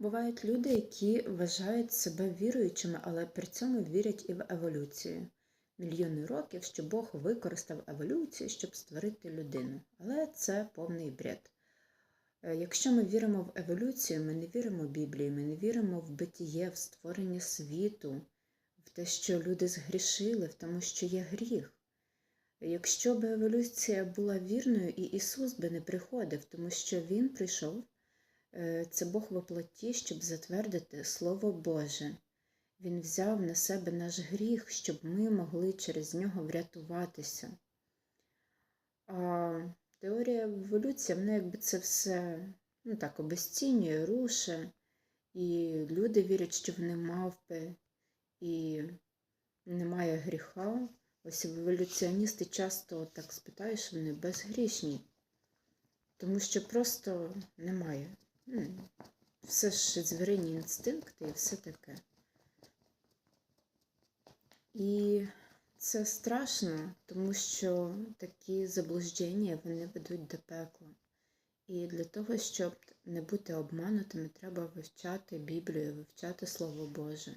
Бувають люди, які вважають себе віруючими, але при цьому вірять і в еволюцію. Мільйони років, що Бог використав еволюцію, щоб створити людину. Але це повний бред. Е, Якщо ми віримо в еволюцію, ми не віримо в Біблію, ми не віримо в битіє, в створення світу, в те, що люди згрішили, в тому, що є гріх. Якщо б еволюція була вірною, і Ісус би не приходив, тому що Він прийшов, це Бог во плоті, щоб затвердити Слово Боже. Він взяв на себе наш гріх, щоб ми могли через нього врятуватися. А теорія еволюції, вона якби це все ну так, обесцінює, руше, і люди вірять, що вони мавпи, і немає гріха. Ось еволюціоністи часто так спитаєш, вони безгрішні, тому що просто немає. Все ж звірині інстинкти і все таке. І це страшно, тому що такі заблуждення вони ведуть до пекла. І для того, щоб не бути обманутими, треба вивчати Біблію, вивчати Слово Боже.